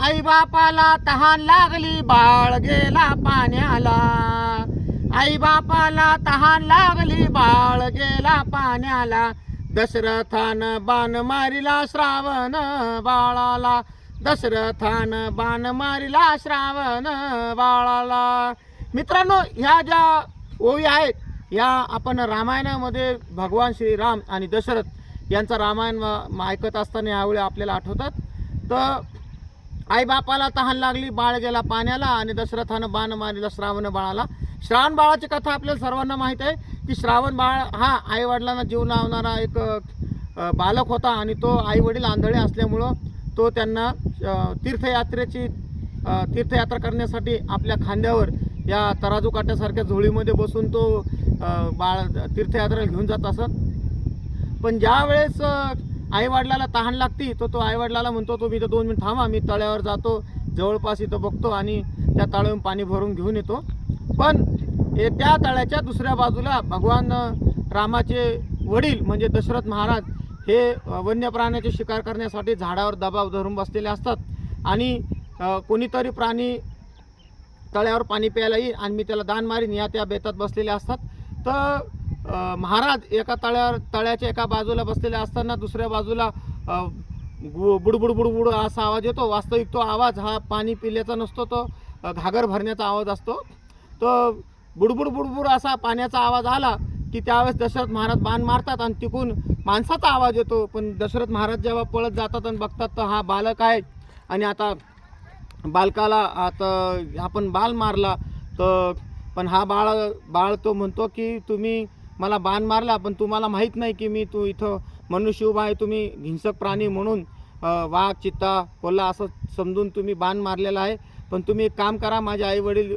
आई बापाला तहान लागली बाळ गेला पाण्याला. आई बापाला तहान लागली बाळ गेला पाण्याला. दशरथान बाण मारिला श्रावण बाळाला. दशरथान बाण मारिला श्रावण बाळाला. मित्रांनो ह्या ज्या ओळी आहेत या आपण रामायणामध्ये भगवान श्रीराम आणि दशरथ यांचं रामायण म- ऐकत असताना यावेळी आपल्याला आठवतात. तर आई बापाला तहान लागली बाळ गेला पाण्याला आणि दशरथानं बाण मारिला श्रावण बाळाला. श्रावण बाळाची कथा आपल्याला सर्वांना माहीत आहे की श्रावण बाळ हा आई वडिलांना जीव लावणारा एक बालक होता आणि तो आई वडील आंधळे असल्यामुळं तो त्यांना तीर्थयात्रेची तीर्थयात्रा करण्यासाठी आपल्या खांद्यावर या तराजू काट्यासारख्या झोळीमध्ये बसून तो बाळ तीर्थयात्रेला घेऊन जात असत. पण ज्यावेळेस वेळेस आई वडिलाला तहान लागती तो तो आई वडिलाला म्हणतो तो मी तर दोन मिनिट थांबा मी तळ्यावर जातो जवळपास इथं बघतो आणि त्या तळ्यावरून पाणी भरून घेऊन येतो. पण हे त्या तळ्याच्या दुसऱ्या बाजूला भगवान रामाचे वडील म्हणजे दशरथ महाराज हे वन्य प्राण्याची शिकार करण्यासाठी झाडावर दबाव धरून बसलेले असतात. आणि कोणीतरी प्राणी तळ्यावर पाणी प्यायला येईल आणि मी त्याला दान मारीन या त्या बेतात बसलेले असतात. तर महाराज एका तळ्यावर तळ्याच्या एका बाजूला बसलेले असताना दुसऱ्या बाजूला गु- बुडबुड बुडबुड असा आवाज येतो. वास्तविक तो आवाज हा पाणी पिल्याचा नसतो तो घागर भरण्याचा आवाज असतो. तो बुडबुड बुडबुड असा पाण्याचा आवाज आला की त्यावेळेस दशरथ महाराज बाण मारतात आणि तिकून माणसाचा आवाज येतो. पण दशरथ महाराज जेव्हा पळत जातात आणि बघतात तर हा बालक आहे आणि आता बालकाला आता आपण बाल मारला तर पण हा बाळ बाळ तो म्हणतो की तुम्ही मला बाण मारला पण तुम्हाला माहीत नाही की मी तू इथं मनुष्य उभा आहे तुम्ही हिंसक प्राणी म्हणून वाघ चित्ता कोल्हा असं समजून तुम्ही बाण मारलेला आहे. पण तुम्ही एक काम करा माझे आईवडील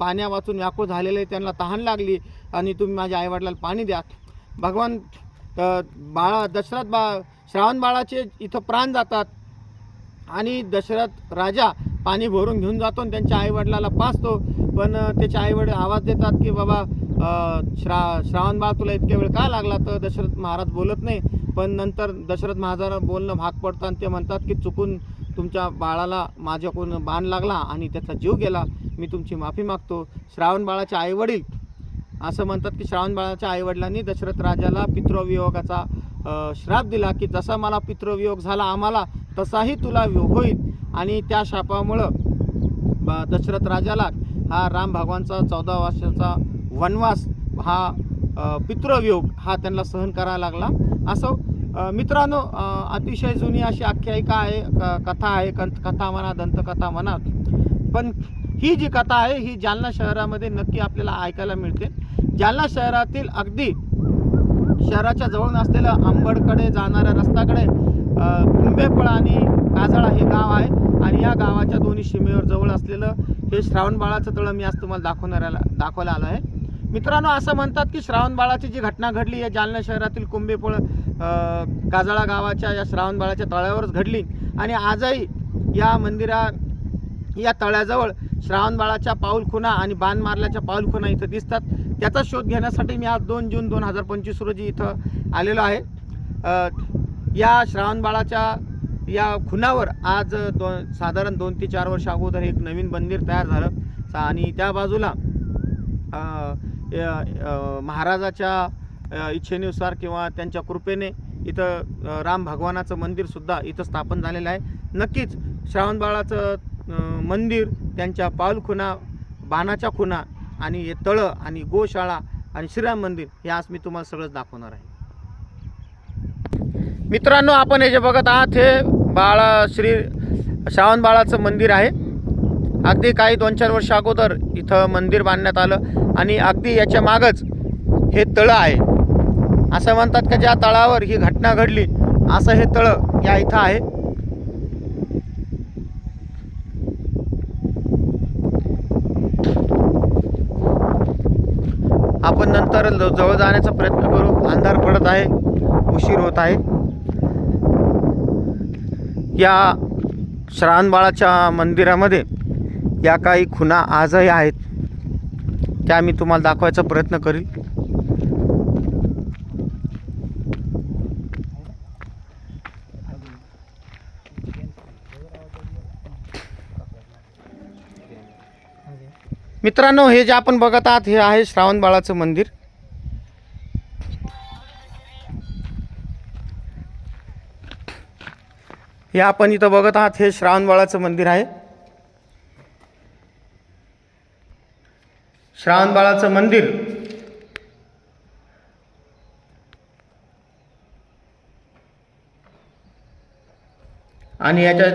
पाण्या वाचून व्याकुळ झालेले त्यांना तहान लागली आणि तुम्ही माझ्या आईवडिलाला पाणी द्या. भगवान बाळा दशरथ बा श्रावण बाळाचे इथं प्राण जातात आणि दशरथ राजा पाणी भरून घेऊन जातो आणि त्यांच्या आईवडिलाला पाचतो पण त्याचे आईवडील आवाज देतात की बाबा श्रा श्रावण बाळ तुला इतक्या वेळ का लागला? तर दशरथ महाराज बोलत नाही. पण नंतर दशरथ महाराजांना बोलणं भाग पडतं आणि ते म्हणतात की चुकून तुमच्या बाळाला माझ्याकडून बाण लागला आणि त्याचा जीव गेला. मी तुमची माफी मागतो. श्रावण बाळाचे आईवडील असं म्हणतात की श्रावण बाळाच्या आईवडिलांनी दशरथ राजाला पितृवियोगाचा श्राप दिला की जसा मला पितृवियोग झाला आम्हाला तसाही तुला होईल. आणि त्या शापामुळं ब- दशरथ राजाला हा राम भगवानचा चौदा वर्षाचा वनवास हा पितृवियोग हा त्यांना सहन करायला लागला. असो मित्रांनो अतिशय जुनी अशी आख्यायिका आहे क- कथा आहे कंत कथा म्हणा दंतकथा म्हणा. पण ही जी कथा आहे ही जालना शहरामध्ये नक्की आपल्याला ऐकायला मिळते. जालना शहरातील अगदी शहराच्या जवळ असलेलं आंबडकडे जाणाऱ्या रस्त्याकडे अ, कुंभेफळ आणि काजळा हे गाव आहे. आणि या गावाच्या दोन्ही सीमेवर जवळ असलेलं हे श्रावणबाळाचं तळं मी आज तुम्हाला दाखवणाऱ्याला दाखवायला आलं आहे. मित्रांनो असं म्हणतात की श्रावण बाळाची जी घटना घडली या जालना शहरातील कुंभेपोळ काजळा गावाच्या या श्रावण बाळाच्या तळ्यावरच घडली. आणि आजही या मंदिरा या तळ्याजवळ श्रावण बाळाच्या पाऊलखुणा आणि बाण मारल्याच्या पाऊलखुणा इथं दिसतात. त्याचा शोध घेण्यासाठी मी आज दोन जून दोन हजार पंचवीस रोजी इथं आलेलो आहे. या श्रावण बाळाच्या या खुणावर आज दोन साधारण दोन ते चार वर्ष अगोदर एक नवीन मंदिर तयार झालं. आणि त्या बाजूला महाराजाच्या इच्छेनुसार किंवा त्यांच्या कृपेने इथं राम भगवानाचं मंदिरसुद्धा इथं स्थापन झालेलं आहे. नक्कीच श्रावणबाळाचं मंदिर त्यांच्या पाऊलखुणा बाणाच्या खुणा आणि हे तळं आणि गोशाळा आणि श्रीराम मंदिर हे आज मी तुम्हाला सगळंच दाखवणार आहे. मित्रांनो आपण हे जे बघत आहात हे बाळा श्री श्रावण बाळाचं मंदिर आहे. अगदी काही दोन चार वर्ष अगोदर इथं मंदिर बांधण्यात आलं आणि अगदी याच्या मागच हे तळं आहे. असं म्हणतात का ज्या तळावर ही घटना घडली असं हे तळं या इथं आहे. आपण नंतर जवळ जाण्याचा प्रयत्न करू. अंधार पडत आहे उशीर होत आहे. या श्रावणबाळाच्या मंदिरामध्ये या काही खुणा आजही आहेत त्या मी तुम्हाला दाखवायचा प्रयत्न करील. मित्रांनो हे जे आपण बघत आहात हे आहे श्रावण बाळाचं मंदिर. हे आपण इथं बघत आहात हे श्रावण बाळाचं मंदिर आहे. श्रावणबाळाचं मंदिर. आणि याच्यात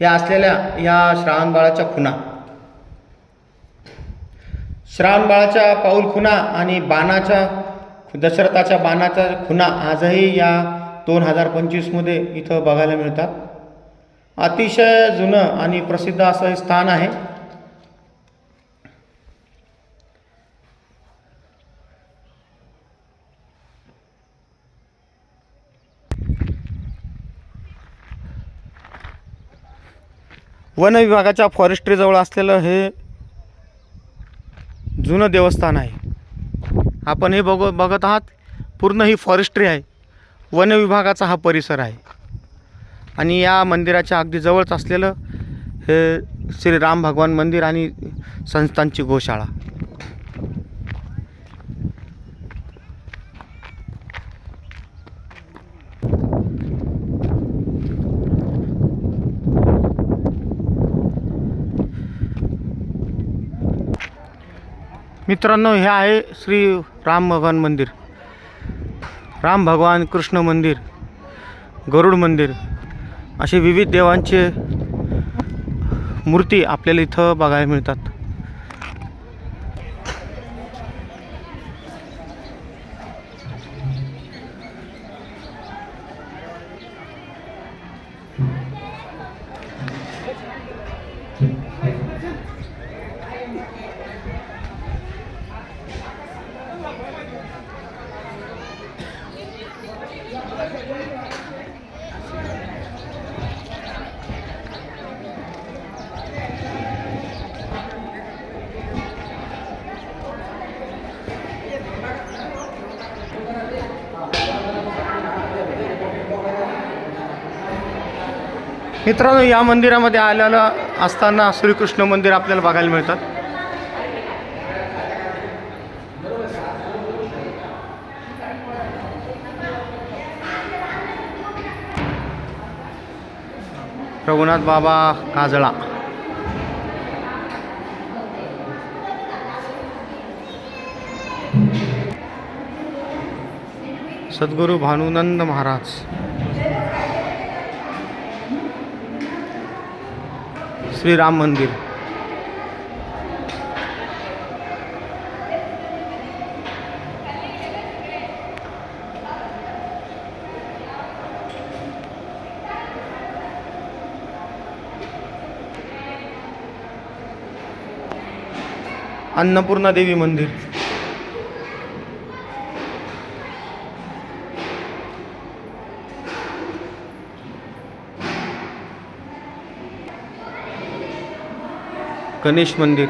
या असलेल्या या श्रावणबाळाच्या खुणा. श्रावणबाळाच्या पाऊल खुणा आणि बाणाच्या दशरथाच्या बाणाच्या खुणा आजही या दोन हजार पंचवीसमध्ये इथं बघायला मिळतात. अतिशय जुनं आणि प्रसिद्ध असं हे स्थान आहे. वन विभागाच्या फॉरेस्ट्रीजवळ असलेलं हे जुनं देवस्थान आहे. आपण हे बघ बघत आहात पूर्ण ही फॉरेस्ट्री आहे. वन विभागाचा हा परिसर आहे. आणि या मंदिराच्या अगदी जवळच असलेलं हे श्री राम भगवान मंदिर आणि संस्थांची गोशाळा. मित्रांनो हे आहे श्री राम भगवान मंदिर. राम भगवान कृष्ण मंदिर गरुड मंदिर. असे विविध देवांचे मूर्ती आपल्याला इथं बघायला मिळतात. मित्रांनो या मंदिरामध्ये आलेलं असताना श्रीकृष्ण मंदिर आपल्याला बघायला मिळतात. रघुनाथ बाबा काजळा. सद्गुरू भानुनंद महाराज. श्रीराम मंदिर. अन्नपूर्णा देवी मंदिर. गणेश मंदिर.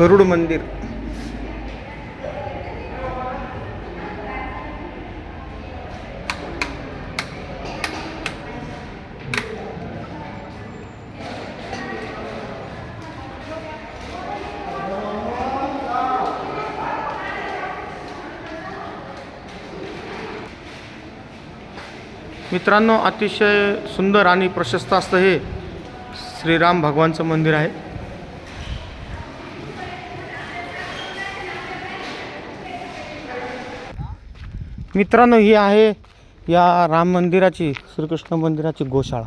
गरुड मंदिर. मित्रांनो अतिशय सुंदर आणि प्रशस्त असतं हे श्रीराम भगवानचं मंदिर आहे. मित्रांनो ही आहे या राम मंदिराची श्रीकृष्ण मंदिराची गोशाळा.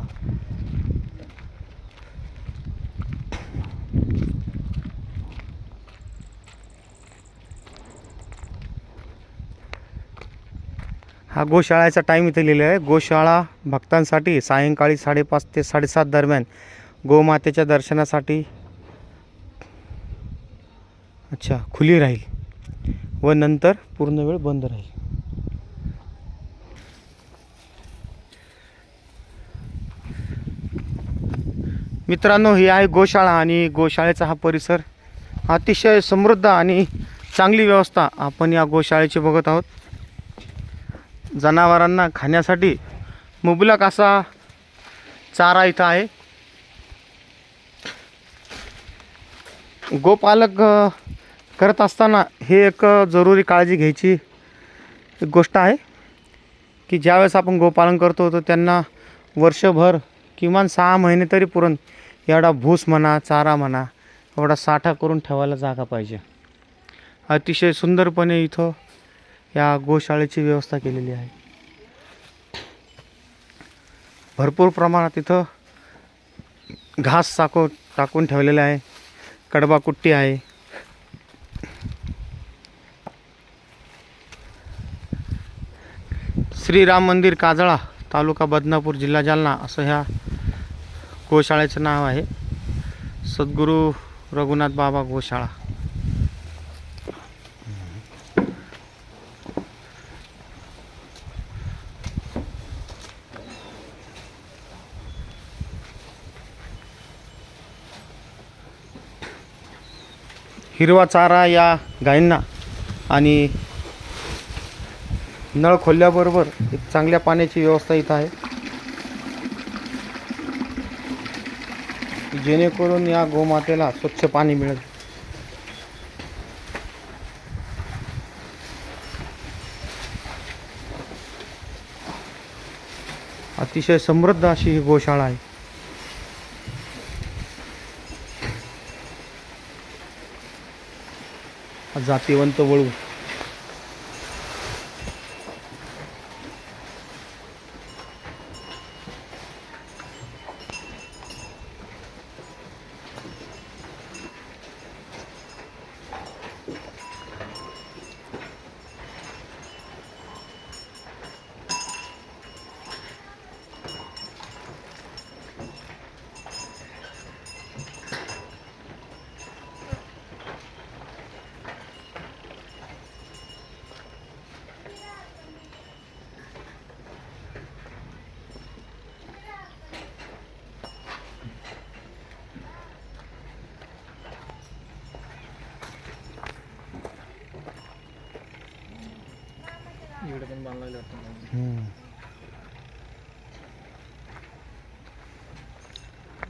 हा गोशाळाचा टाईम इथे लिहिलेला आहे. गोशाळा भक्तांसाठी सायंकाळी साडेपाच ते साडेसात दरम्यान गोमातेच्या दर्शनासाठी अच्छा खुली राहील व नंतर पूर्ण वेळ बंद राहील. मित्रांनो ही आहे गोशाळा आणि गोशाळेचा हा परिसर. अतिशय समृद्ध आणि चांगली व्यवस्था आपण या गोशाळेची बघत आहोत. जनावरांना खाण्यासाठी मुबलक असा चारा इथं आहे. गोपालक करत असताना हे एक जरुरी काळजी घ्यायची एक गोष्ट आहे की ज्यावेळेस आपण गोपालन करतो तर त्यांना वर्षभर किमान सहा महिने तरी पुरण एवढा भूस म्हणा चारा म्हणा एवढा साठा करून ठेवायला जागा पाहिजे. अतिशय सुंदरपणे इथं या गोशाळेची व्यवस्था केलेली आहे. भरपूर प्रमाणात इथं घास साको टाकून ठेवलेले आहे. कडबा कुट्टी आहे. श्रीराम मंदिर काजळा तालुका बदनापूर जिल्हा जालना असं ह्या गोशाळेचं नाव आहे. सद्गुरू रघुनाथ बाबा गोशाळा. हिरवा चारा या गायींना आणि नळ खोलल्याबरोबर एक चांगल्या पाण्याची व्यवस्था इथं आहे. जेणेकरून या गोमातेला स्वच्छ पाणी मिळेल. अतिशय समृद्ध अशी ही गोशाळा आहे. जातीवंत वळू.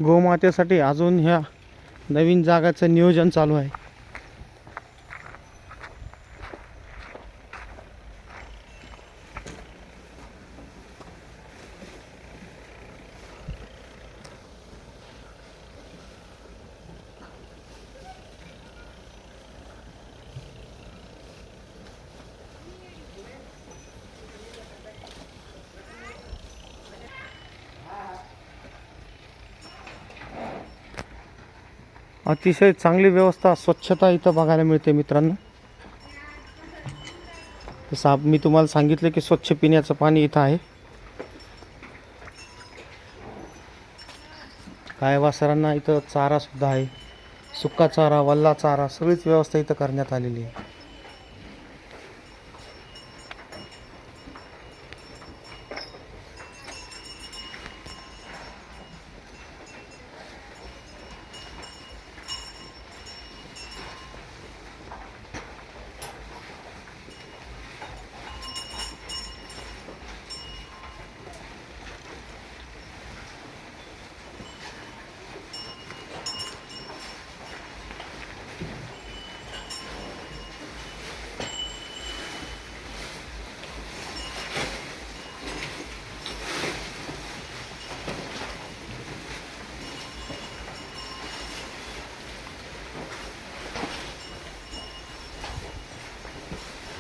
गोमातेसाठी अजून ह्या नवीन जागाचं नियोजन चालू आहे. अतिशय चांगली व्यवस्था स्वच्छता इथं बघायला मिळते मित्रांनो. जसं मी तुम्हाला सांगितलं की स्वच्छ पिण्याचं पाणी इथं आहे. गाय वासरांना इथं चारा सुद्धा आहे. सुका चारा वल्ला चारा सगळीच व्यवस्था इथं करण्यात आलेली आहे.